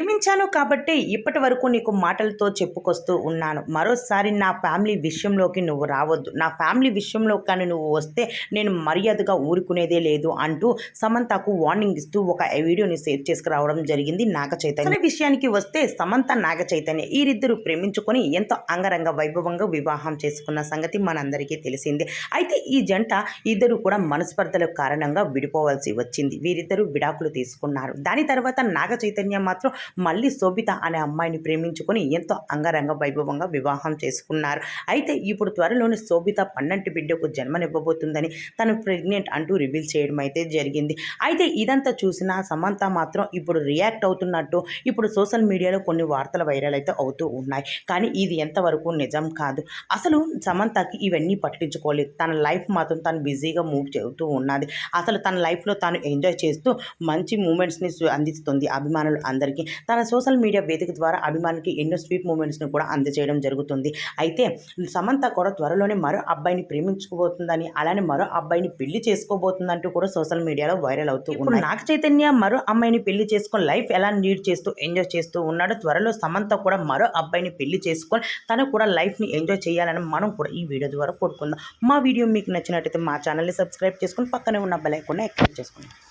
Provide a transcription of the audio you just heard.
ప్రేమించాను కాబట్టి ఇప్పటి వరకు నీకు మాటలతో చెప్పుకొస్తూ ఉన్నాను. మరోసారి నా ఫ్యామిలీ విషయంలోకి నువ్వు రావద్దు. నా ఫ్యామిలీ విషయంలో కానీ నువ్వు వస్తే నేను మర్యాదగా ఊరుకునేదే లేదు అంటూ సమంతకు వార్నింగ్ ఇస్తూ ఒక వీడియోని షేర్ చేసుకురావడం జరిగింది నాగ చైతన్య. విషయానికి వస్తే సమంత నాగ చైతన్య వీరిద్దరు ప్రేమించుకొని ఎంతో అంగరంగ వైభవంగా వివాహం చేసుకున్న సంగతి మనందరికీ తెలిసిందే. అయితే ఈ జంట ఇద్దరు కూడా మనస్పర్ధల కారణంగా విడిపోవాల్సి వచ్చింది. వీరిద్దరూ విడాకులు తీసుకున్నారు. దాని తర్వాత నాగ చైతన్య మాత్రం మళ్ళీ శోభిత అనే అమ్మాయిని ప్రేమించుకొని ఎంతో అంగరంగ వైభవంగా వివాహం చేసుకున్నారు. అయితే ఇప్పుడు త్వరలోనే శోభిత పన్నంటి బిడ్డకు జన్మనివ్వబోతుందని తను ప్రెగ్నెంట్ అంటూ రివీల్ చేయడం అయితే జరిగింది. అయితే ఇదంతా చూసిన సమంత మాత్రం ఇప్పుడు రియాక్ట్ అవుతున్నట్టు ఇప్పుడు సోషల్ మీడియాలో కొన్ని వార్తలు వైరల్ అయితే అవుతూ ఉన్నాయి. కానీ ఇది ఎంతవరకు నిజం కాదు. అసలు సమంతకి ఇవన్నీ పట్టించుకోలేదు. తన లైఫ్ మాత్రం తను బిజీగా మూవ్ చేస్తూ ఉన్నది. అసలు తన లైఫ్లో తాను ఎంజాయ్ చేస్తూ మంచి మూమెంట్స్ని అందిస్తుంది అభిమానులు అందరికీ. తన సోషల్ మీడియా వేదిక ద్వారా అభిమానికి ఎన్నో స్వీట్ మూమెంట్స్ని కూడా అందజేయడం జరుగుతుంది. అయితే సమంత కూడా త్వరలోనే మరో అబ్బాయిని ప్రేమించుకోబోతుందని అలానే మరో అబ్బాయిని పెళ్ళి చేసుకోబోతుందంటూ కూడా సోషల్ మీడియాలో వైరల్ అవుతూ ఉంది నాగ చైతన్య మరో అమ్మాయిని పెళ్ళి చేసుకొని లైఫ్ ఎలా లీడ్ చేస్తూ ఎంజాయ్ చేస్తూ ఉన్నాడు త్వరలో సమంత కూడా మరో అబ్బాయిని పెళ్ళి చేసుకొని తను కూడా లైఫ్ని ఎంజాయ్ చేయాలని మనం కూడా ఈ వీడియో ద్వారా కోరుకుందాం. మా వీడియో మీకు నచ్చినట్టయితే మా ఛానల్ని సబ్స్క్రైబ్ చేసుకొని పక్కనే ఉన్న బెల్ ఐకాన్ని యాక్టివేట్ చేసుకోండి